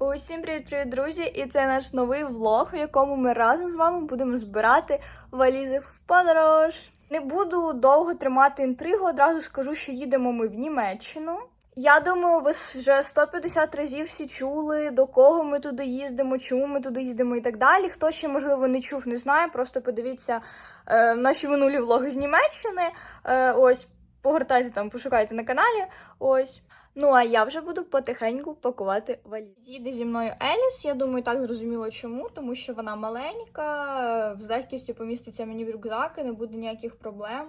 Усім привіт-привіт, друзі! І це наш новий влог, в якому ми разом з вами будемо збирати валізи в подорож. Не буду довго тримати інтригу, одразу скажу, що їдемо ми в Німеччину. Я думаю, ви вже 150 разів всі чули, до кого ми туди їздимо, чому ми туди їздимо і так далі. Хто ще, можливо, не чув, не знає, просто подивіться е, наші минулі влоги з Німеччини. Е, ось, погортайте там, пошукайте на каналі. Ось. Ну, а я вже буду потихеньку пакувати валізу. Їде зі мною Еліс. Я думаю, так зрозуміло чому, тому що вона маленька, з легкістю поміститься мені в рюкзак і не буде ніяких проблем,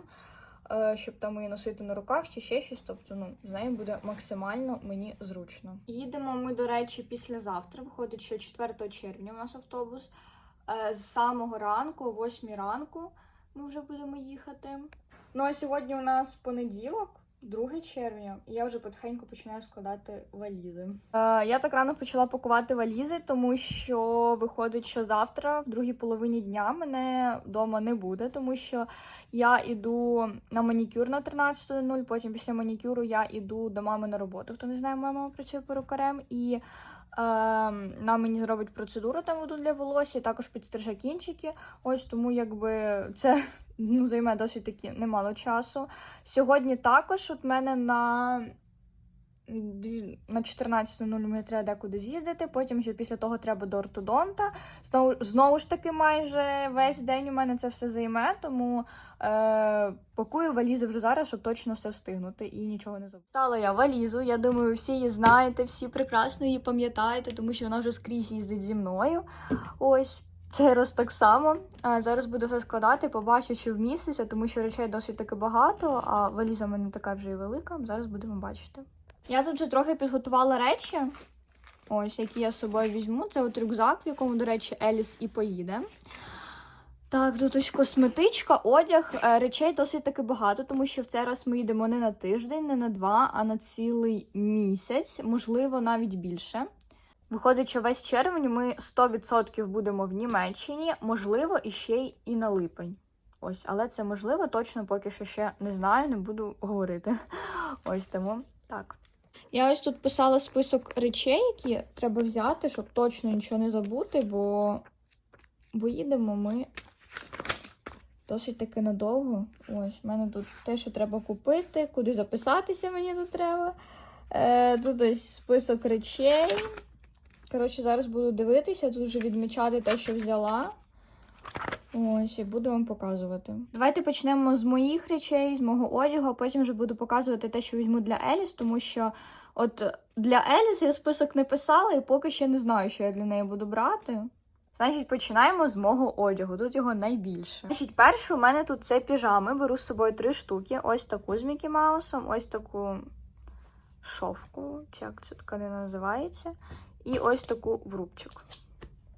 е, щоб там її носити на руках чи ще щось. Тобто, ну, з нею буде максимально мені зручно. Їдемо ми, до речі, післязавтра. Виходить, що 4 червня у нас автобус. Е, З самого ранку, о 8 ранку, ми вже будемо їхати. Ну а сьогодні у нас понеділок. 2 червня, я вже потихеньку починаю складати валізи. Е, я так рано почала пакувати валізи, тому що виходить, що завтра, в другій половині дня, мене вдома не буде, тому що я іду на манікюр на 13.00, потім після манікюру я іду до мами на роботу. Хто не знає, моя мама працює перукарем і. Е, нам мені зробить процедуру там воду для волосся, також підстриже кінчики. Ось тому, якби це ну, займе досить таки немало часу. Сьогодні також от мене на на 14.00 мені треба декуди з'їздити, потім ще після того треба до ортодонта. Знову, знову ж таки, майже весь день у мене це все займе, тому е, пакую валізи вже зараз, щоб точно все встигнути і нічого не забути. Стала я валізу, я думаю, всі її знаєте, всі прекрасно її пам'ятаєте, тому що вона вже скрізь їздить зі мною. Ось. Цей раз так само. А зараз буду все складати, побачу, чи вміститься, тому що речей досить таки багато, а валіза в мене така вже і велика. Зараз будемо бачити. Я тут вже трохи підготувала речі, ось які я з собою візьму. Це от рюкзак, в якому, до речі, Еліс і поїде. Так, тут ось косметичка, одяг, Е, речей досить таки багато, тому що в цей раз ми їдемо не на тиждень, не на два, а на цілий місяць, можливо, навіть більше. Виходить, що весь червень ми 100% будемо в Німеччині, можливо, і ще й і на липень. Ось, але це можливо, точно поки що ще не знаю, не буду говорити. Ось тому так. Я ось тут писала список речей, які треба взяти, щоб точно нічого не забути, бо, бо їдемо ми досить таки надовго. Ось, в мене тут те, що треба купити, куди записатися мені тут треба. Е, тут ось список речей. Коротше, зараз буду дивитися, тут вже відмічати те, що взяла. Ось, і буду вам показувати. Давайте почнемо з моїх речей, з мого одягу, а потім вже буду показувати те, що візьму для Еліс, тому що от для Еліс я список не писала і поки ще не знаю, що я для неї буду брати. Значить, починаємо з мого одягу. Тут його найбільше. Значить, перше у мене тут це піжами. Беру з собою три штуки. Ось таку з Мікі Маусом, ось таку шовку, чи як ця тканина називається. І ось таку в рубчик.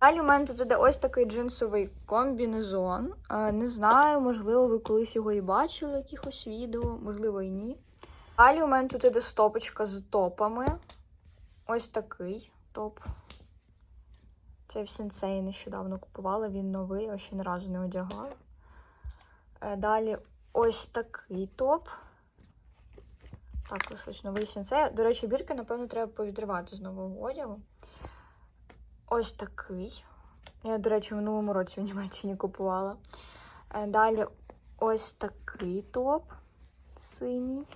Далі у мене тут іде ось такий джинсовий комбінезон. Не знаю, можливо, ви колись його і бачили в якихось відео, можливо, і ні. Далі у мене тут іде стопочка з топами. Ось такий топ. Це в сенсеї нещодавно купувала, він новий, я ще ні разу не одягала. Е, Далі ось такий топ. Також ось новий сенсей. До речі, бірки, напевно, треба повідривати з нового одягу. Ось такий. Я, до речі, в минулому році в Німеччині купувала. Е, Далі ось такий топ синій.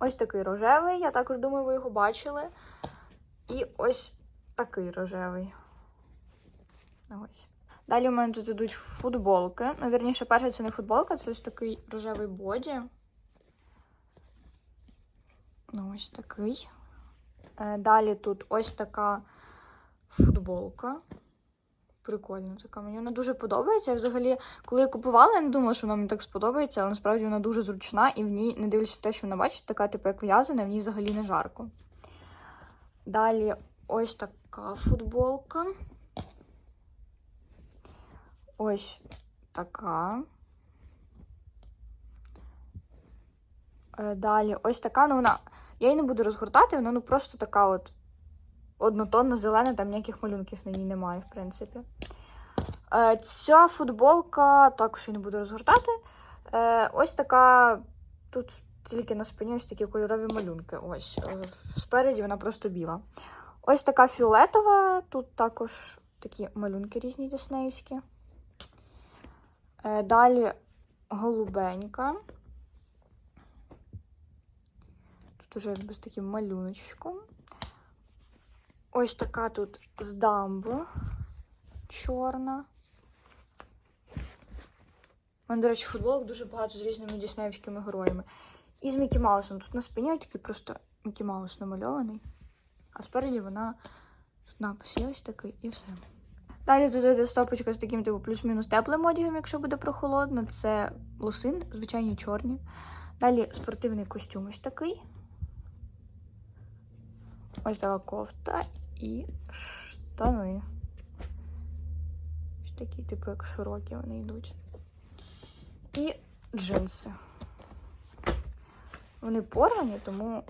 Ось такий рожевий. Я також думаю, ви його бачили. І ось такий рожевий. Ось. Далі у мене тут йдуть футболки. Ну, вірніше, перша це не футболка, це ось такий рожевий боді. Ну, ось такий. Е, Далі тут ось така футболка. Прикольна така. Мені вона дуже подобається. Я взагалі, коли я купувала, я не думала, що вона мені так сподобається, але насправді вона дуже зручна і в ній, не дивлячись те, що вона бачить, така, типу, як в'язана, в ній взагалі не жарко. Далі ось така футболка. Ось така. Е, Далі ось така, ну вона. Я її не буду розгортати, вона ну просто така от однотонна зелена, там ніяких малюнків на ній немає, в принципі. Е, Ця футболка також я не буду розгортати. Е, Ось така тут тільки на спині ось такі кольорові малюнки. Ось. е, Спереді вона просто біла. Ось така фіолетова, тут також такі малюнки різні діснеївські. Е, Далі голубенька. Тут уже якби з таким малюночком. Ось така тут з дамбо чорна. У мене, до речі, футболок дуже багато з різними діснеївськими героями. І з Мікі Маусом. Тут на спині такий просто Мікі Маус намальований. А спереді вона тут напис є ось такий і все. Далі тут йде стопочка з таким типу плюс-мінус теплим одягом, якщо буде прохолодно. Це лосин, звичайні чорні. Далі спортивний костюм ось такий. Ось така кофта і штани. Ось такі, типу, як широкі вони йдуть. І джинси. Вони порвані, тому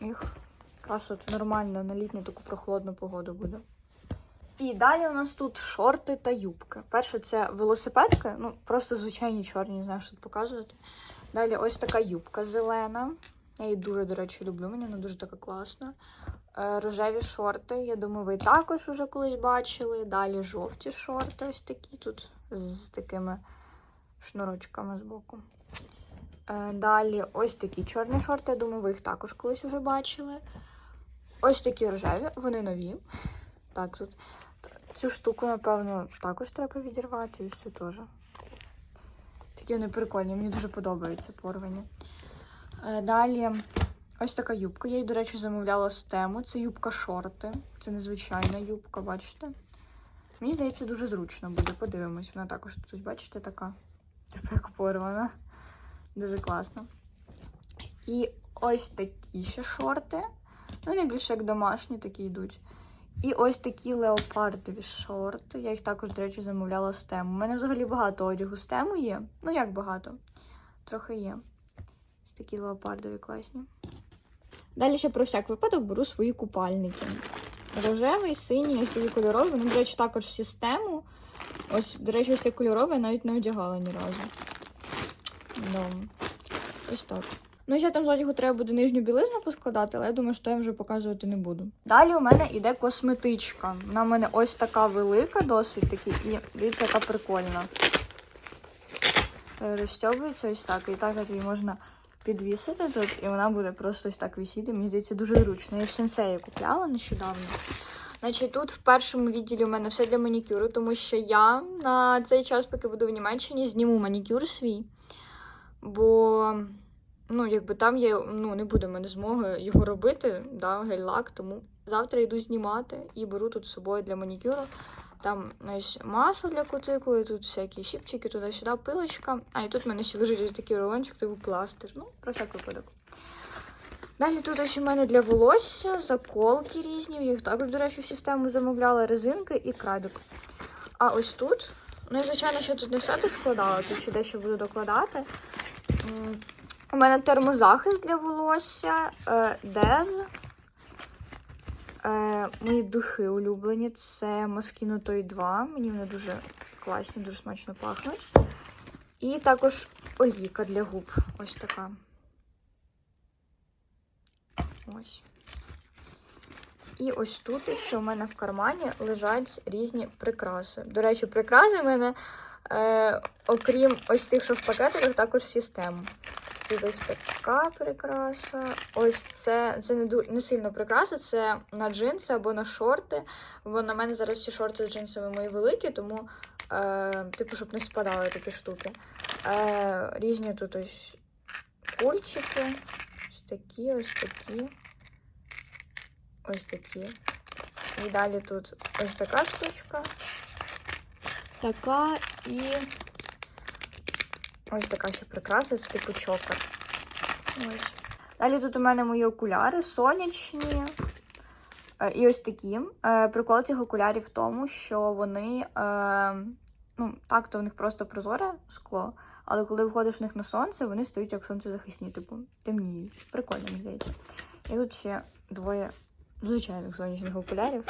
їх якраз от нормально на літню таку прохолодну погоду буде. І далі у нас тут шорти та юбки. Перше це велосипедки, ну просто звичайні чорні, не знаю, що тут показувати. Далі ось така юбка зелена. Я її дуже, до речі, люблю, мені вона дуже така класна. Е, Рожеві шорти, я думаю, ви також вже колись бачили. Далі жовті шорти, ось такі тут з такими шнурочками збоку. Е, Далі ось такі чорні шорти, я думаю, ви їх також колись вже бачили. Ось такі рожеві, вони нові. Так, тут цю штуку, напевно, також треба відірвати, і цю теж. Такі вони прикольні, мені дуже подобаються порвані. Е, Далі ось така юбка. Я її, до речі, замовляла з тему. Це юбка шорти. Це незвичайна юбка, бачите? Мені здається, дуже зручно буде. Подивимось. Вона також тут, бачите, така. Така як порвана. Дуже класно. І ось такі ще шорти. Ну, вони більше як домашні такі йдуть. І ось такі леопардові шорти. Я їх також, до речі, замовляла з тему. У мене взагалі багато одягу з тему є. Ну, як багато? Трохи є. Ось такі леопардові класні. Далі ще про всяк випадок беру свої купальники. Рожевий, синій, ось такі кольорові. Вони, до речі, також з. Ось, до речі, ось цей кольоровий я навіть не одягала ні разу. Да. Ось так. Ну, ще там з одягу треба буде нижню білизну поскладати, але я думаю, що я вже показувати не буду. Далі у мене йде косметичка. Вона в мене ось така велика, досить таки, і дивіться, яка прикольна. Е, Розстьобується ось так. І так от її можна підвісити тут, і вона буде просто ось так висіти. Мені здається, дуже зручно. Я в сенсеї купляла нещодавно. Значить, тут в першому відділі у мене все для манікюру, тому що я на цей час, поки буду в Німеччині, зніму манікюр свій. Бо, ну, якби там я ну, не буде мене змоги його робити, да, гель-лак, тому завтра йду знімати і беру тут з собою для манікюру. Там ось масло для кутикули, тут всякі щіпчики, туди-сюди, пилочка. А, і тут в мене ще лежить такий рулончик, типу пластир. Ну, про всяк випадок. Далі тут ось у мене для волосся, заколки різні. Їх також, до речі, в систему замовляла резинки і крабик. А ось тут, ну і звичайно, що тут не все тут складала, тут ще дещо буду докладати. У мене термозахист для волосся, е, дез. Е, мої духи улюблені. Це Moschino Toy 2. Мені вони дуже класні, дуже смачно пахнуть. І також олійка для губ. Ось така. Ось. І ось тут ще у мене в кармані лежать різні прикраси. До речі, прикраси в мене, е, окрім ось тих, що в пакетиках, також систему. Тут ось така прикраса. Ось це, це не, не сильно прикраса, це на джинси або на шорти. Бо на мене зараз ці шорти з джинсами мої великі, тому, е, типу, щоб не спадали такі штуки. Е, різні тут ось кульчики. Ось такі, ось такі. Ось такі. І далі тут ось така штучка. Така і ось така ще прикраса, це типу чокер. Ось. Далі тут у мене мої окуляри сонячні. Е, І ось такі. Е, Прикол цих окулярів в тому, що вони, е, ну, так, то в них просто прозоре скло, але коли виходиш в них на сонце, вони стають як сонцезахисні, типу, темніють. Прикольно, мені здається. І тут ще двоє звичайних сонячних окулярів.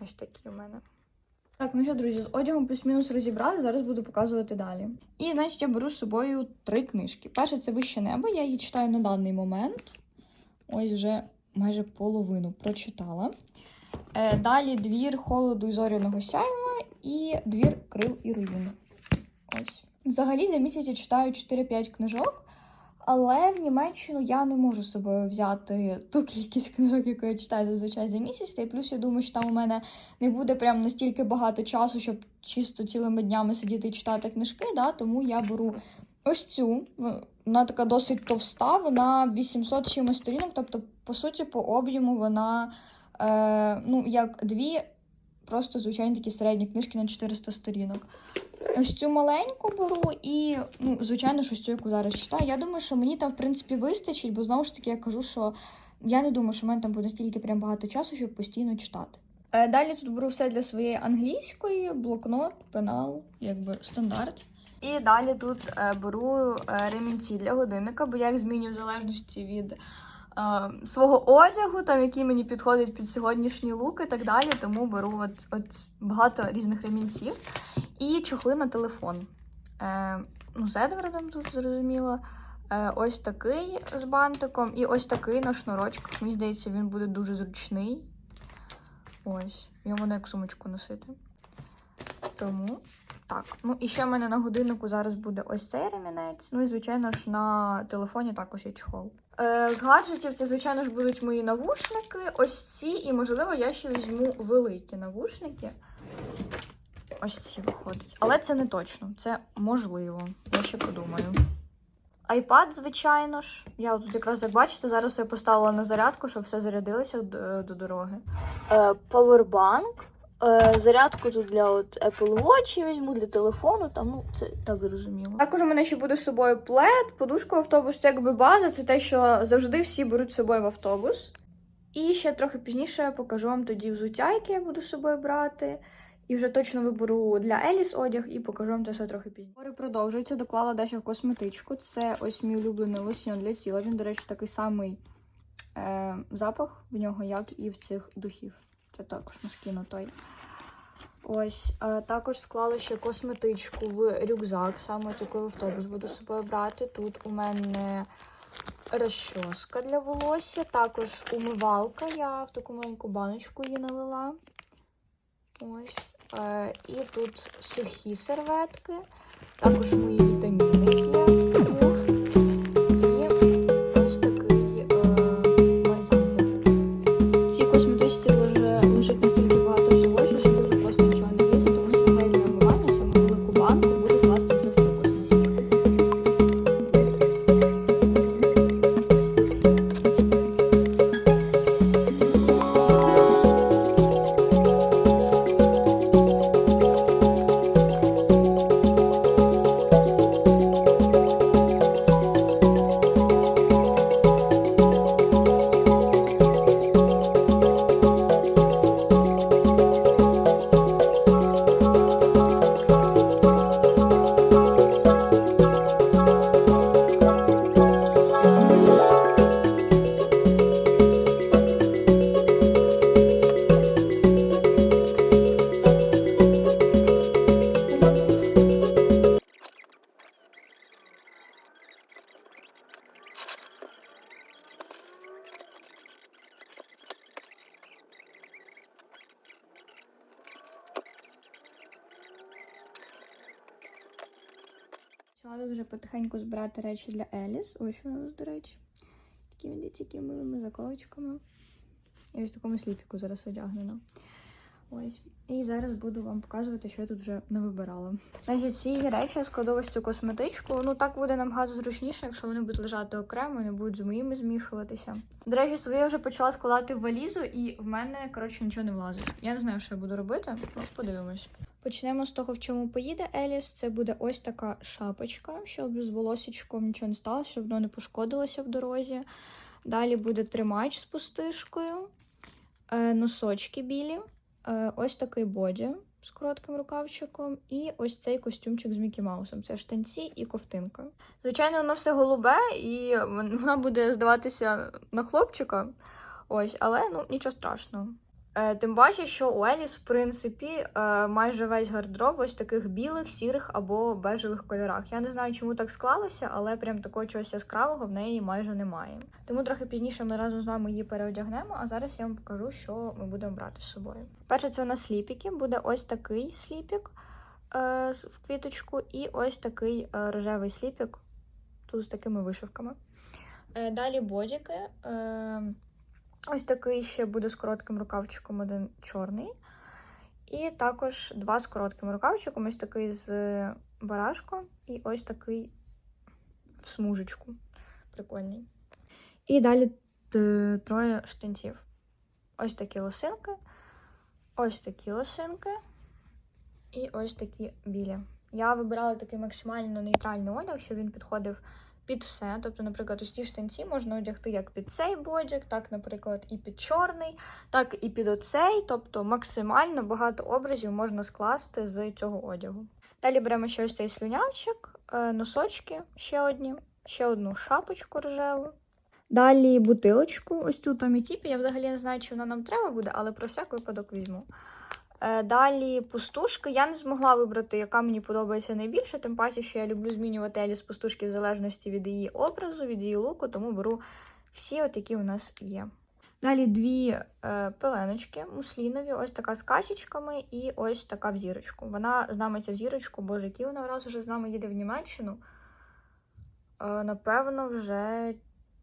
Ось такі у мене. Так, ну що, друзі, з одягом плюс-мінус розібрали, зараз буду показувати далі. І, значить, я беру з собою три книжки. Перша це вище небо, я її читаю на даний момент. Ось вже майже половину прочитала. Е, далі двір холоду і зоряного сяйва і двір крил і руїн. Ось. Взагалі за місяць я читаю 4-5 книжок, але в Німеччину я не можу з собою взяти ту кількість книжок, яку я читаю зазвичай за місяць. Та й плюс я думаю, що там у мене не буде прям настільки багато часу, щоб чисто цілими днями сидіти і читати книжки. Да? Тому я беру ось цю. Вона така досить товста, вона 800 чимось сторінок, тобто, по суті, по об'єму вона е, ну, як дві, просто звичайні такі середні книжки на 400 сторінок. Ось цю маленьку беру і, ну, звичайно, що цю, яку зараз читаю. Я думаю, що мені там, в принципі, вистачить, бо знову ж таки я кажу, що я не думаю, що в мене там буде стільки прям багато часу, щоб постійно читати. Е, Далі тут беру все для своєї англійської, блокнот, пенал, якби стандарт. І далі тут е, беру е, ремінці для годинника, бо я їх змінюю в залежності від е, свого одягу, там який мені підходить під сьогоднішній лук і так далі. Тому беру от, от багато різних ремінців. І чохли на телефон. Е, ну, з тут зрозуміло. Е, ось такий з бантиком, і ось такий на шнурочках. Мені здається, він буде дуже зручний. Ось, його можна як сумочку носити. Тому так. Ну і ще в мене на годиннику зараз буде ось цей ремінець. Ну і, звичайно ж, на телефоні також є чохол. Е, з гаджетів це, звичайно ж, будуть мої навушники. Ось ці, і, можливо, я ще візьму великі навушники. Ось ці виходять. Але це не точно, це можливо. Я ще подумаю. iPad, звичайно ж. Я тут якраз як бачите, зараз я поставила на зарядку, щоб все зарядилося до, до дороги. Е, Powerbank. Е, зарядку тут для от Apple Watch я візьму для телефону, там, ну, це так зрозуміло. Також у мене ще буде з собою плед, подушка в автобус, це якби база, це те, що завжди всі беруть з собою в автобус. І ще трохи пізніше я покажу вам тоді взуття, яке я буду з собою брати. І вже точно виберу для Еліс одяг і покажу вам це все трохи пізніше. Гори продовжується, доклала дещо в косметичку. Це ось мій улюблений лосьйон для тіла. Він, до речі, такий самий е, запах в нього, як і в цих духів. Це також маскіно той. Ось, е, також склала ще косметичку в рюкзак, саме таку в автобус буду з собою брати. Тут у мене розчоска для волосся, також умивалка. Я в таку маленьку баночку її налила. Ось. Е, і тут сухі серветки, також мої потихеньку збирати речі для Еліс. Ось вона, до речі. Такими дитяки милими заколочками. І ось в такому сліпіку зараз одягнена. Ось. І зараз буду вам показувати, що я тут вже не вибирала. Значить, ці речі я складу ось цю косметичку. Ну так буде набагато зручніше, якщо вони будуть лежати окремо не будуть з моїми змішуватися. До речі, своє я вже почала складати валізу, і в мене, коротше, нічого не влазить. Я не знаю, що я буду робити. Ось подивимось. Почнемо з того, в чому поїде Еліс. Це буде ось така шапочка, щоб з волосічком нічого не сталося, щоб воно не пошкодилося в дорозі. Далі буде тримач з пустишкою, е, носочки білі, е, ось такий боді з коротким рукавчиком, і ось цей костюмчик з Мікі Маусом. Це штанці і ковтинка. Звичайно, воно все голубе, і вона буде здаватися на хлопчика. Ось, але ну нічого страшного. Е, Тим паче, що у Еліс, в принципі, е, майже весь гардероб ось таких білих, сірих або бежевих кольорах. Я не знаю, чому так склалося, але прям такого чогось яскравого в неї майже немає. Тому трохи пізніше ми разом з вами її переодягнемо, а зараз я вам покажу, що ми будемо брати з собою. Перше, це у нас сліпіки. Буде ось такий сліпік е, в квіточку, і ось такий е, рожевий сліпік тут з такими вишивками. Е, Далі бодіки. Е, Ось такий ще буде з коротким рукавчиком, один чорний. І також два з коротким рукавчиком, ось такий з барашком, і ось такий в смужечку. Прикольний. І далі троє штанців. Ось такі лосинки, ось такі лосинки, і ось такі білі. Я вибирала такий максимально нейтральний одяг, щоб він підходив під все. Тобто, наприклад, ось ті штанці можна одягти як під цей бодік, так, наприклад, і під чорний, так і під оцей. Тобто максимально багато образів можна скласти з цього одягу. Далі беремо ще ось цей слюнявчик, е, носочки ще одні, ще одну шапочку рожеву. Далі бутилочку, ось цю Томі Тіпі. Я взагалі не знаю, чи вона нам треба буде, але про всяк випадок візьму. Е, Далі пустушки. Я не змогла вибрати, яка мені подобається найбільше, тим паче, що я люблю змінювати Еліс пустушки в залежності від її образу, від її луку, тому беру всі, от які у нас є. Далі дві е, пеленочки муслінові, ось така з качечками і ось така в зірочку. Вона з нами ця в зірочку, боже, який вона раз уже з нами їде в Німеччину. Е, напевно, вже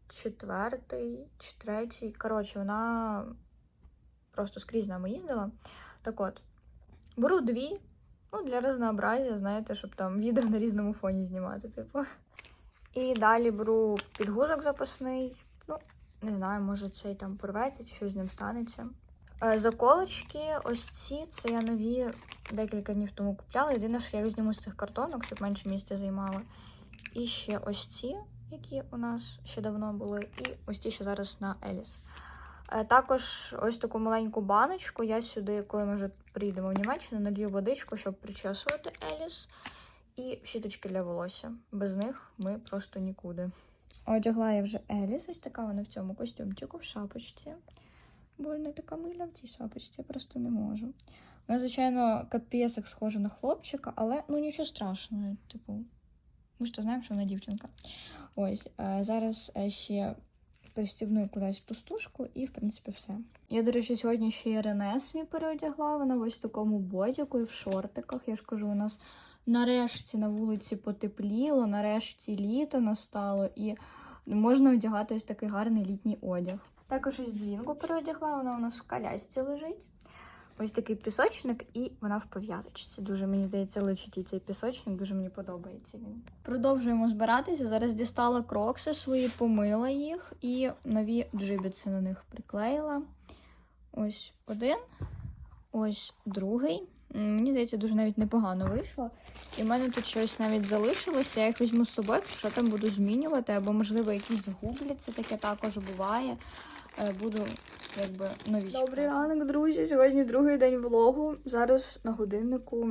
четвертий чи третій. Коротше, вона просто скрізь нами їздила. Так от, беру дві, ну, для разнообразія, знаєте, щоб там відео на різному фоні знімати, типу. І далі беру підгузок запасний. Ну, не знаю, може цей там порветься чи щось з ним станеться. Е, Заколочки, ось ці, це я нові декілька днів тому купляла. Єдине, що я їх зніму з цих картонок, щоб менше місця займали. І ще ось ці, які у нас ще давно були, і ось ті, що зараз на Еліс. Е, Також ось таку маленьку баночку. Я сюди, коли ми вже приїдемо в Німеччину, налью водичку, щоб причесувати Еліс. І щіточки для волосся. Без них ми просто нікуди. Одягла я вже Еліс. Ось така вона в цьому костюмчику, в шапочці. Бо не така миля в цій шапочці, я просто не можу. Вона, звичайно, капець як схожа на хлопчика, але ну нічого страшного. Типу, ми ж то знаємо, що вона дівчинка. Ось, е, зараз е, ще пристібну кудись пустушку, і, в принципі, все. Я, до речі, сьогодні ще і Рене свій переодягла. Вона в ось такому бодіку і в шортиках. Я ж кажу, у нас нарешті на вулиці потепліло, нарешті літо настало, і можна одягати ось такий гарний літній одяг. Також ось дзвінку переодягла, вона у нас в колясці лежить. Ось такий пісочник, і вона в пов'язочці. Дуже мені здається, личить і цей пісочник, дуже мені подобається він. Продовжуємо збиратися. Зараз дістала крокси свої, помила їх і нові джибіці на них приклеїла. Ось один, ось другий. Мені здається, дуже навіть непогано вийшло. І в мене тут щось навіть залишилося. Я їх візьму з собою, що там буду змінювати, або, можливо, якісь губляться, таке також буває. Е, Буду якби новічка. Добрий ранок, друзі. Сьогодні другий день влогу. Зараз на годиннику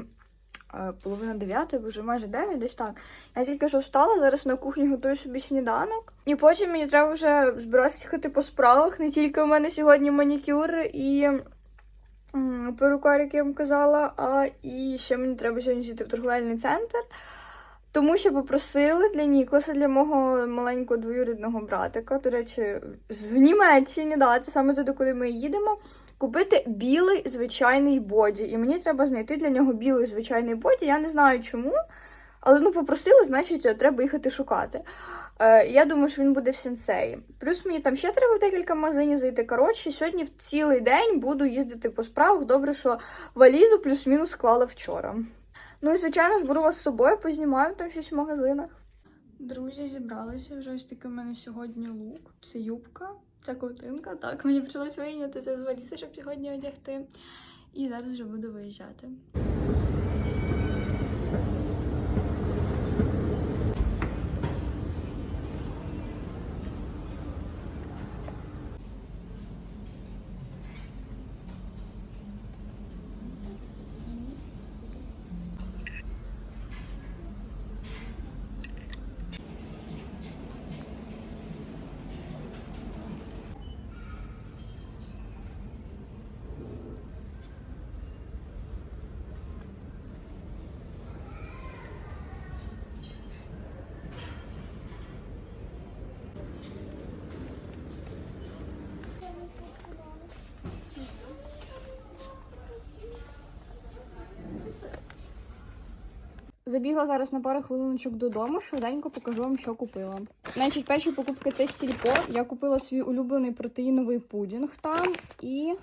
е, половина дев'ятої, вже майже дев'ять, десь так. Я тільки що встала, зараз на кухні готую собі сніданок. І потім мені треба вже збиратися їхати по справах. Не тільки у мене сьогодні манікюр і перукар, як я вам казала, а і ще мені треба сьогодні зійти в торговельний центр. Тому що попросили для Нікласа, для мого маленького двоюрідного братика, до речі, в Німеччині, да, це саме туди, куди ми їдемо, купити білий звичайний боді. І мені треба знайти для нього білий звичайний боді. Я не знаю чому, але ну попросили, значить, треба їхати шукати. Е, я думаю, що він буде в сенсеї. Плюс мені там ще треба в декілька магазинів зайти. Коротше, сьогодні в цілий день буду їздити по справах. Добре, що валізу плюс-мінус склала вчора. Ну і звичайно ж беру вас з собою, познімаю там щось в магазинах. Друзі, зібралися вже ось такий у мене сьогодні лук. Це юбка, це ковтинка. Так, мені прийшлось вийняти це з валізи, щоб сьогодні одягти. І зараз вже буду виїжджати. Забігла зараз на пару хвилиночок додому, швиденько покажу вам, що купила. Значить, перші покупки це сільпо. Я купила свій улюблений протеїновий пудінг там і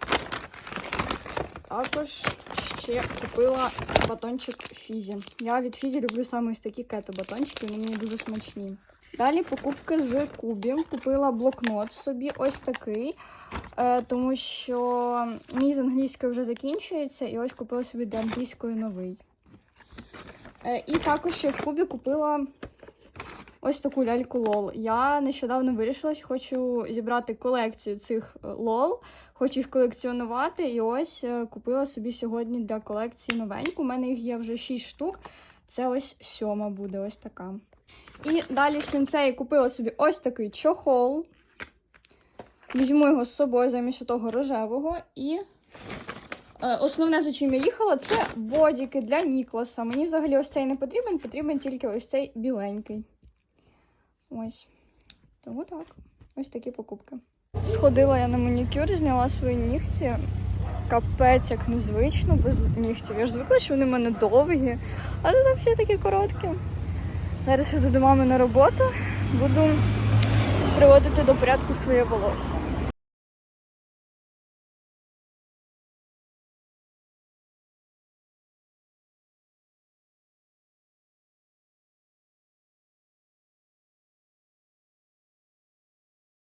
також ще купила батончик Фізі. Я від Фізі люблю саме ось такі кето-батончики, вони мені дуже смачні. Далі покупки з кубів. Купила блокнот собі ось такий, е, тому що мій з англійської вже закінчується, і ось купила собі для англійської новий. Е, і також ще в кубі купила ось таку ляльку лол. Я нещодавно вирішила, що хочу зібрати колекцію цих е, лол, хочу їх колекціонувати. І ось е, купила собі сьогодні для колекції новеньку. У мене їх є вже 6 штук. Це ось сьома буде, ось така. І далі в сенсеї купила собі ось такий чохол. Візьму його з собою замість того рожевого. І основне, за чим я їхала, це бодіки для Нікласа. Мені взагалі ось цей не потрібен, потрібен тільки ось цей біленький. Ось. Тому так. Ось такі покупки. Сходила я на манікюр, зняла свої нігті. Капець, як незвично без нігтів. Я ж звикла, що вони в мене довгі, а тут взагалі такі короткі. Зараз я до мами на роботу, буду приводити до порядку своє волосся.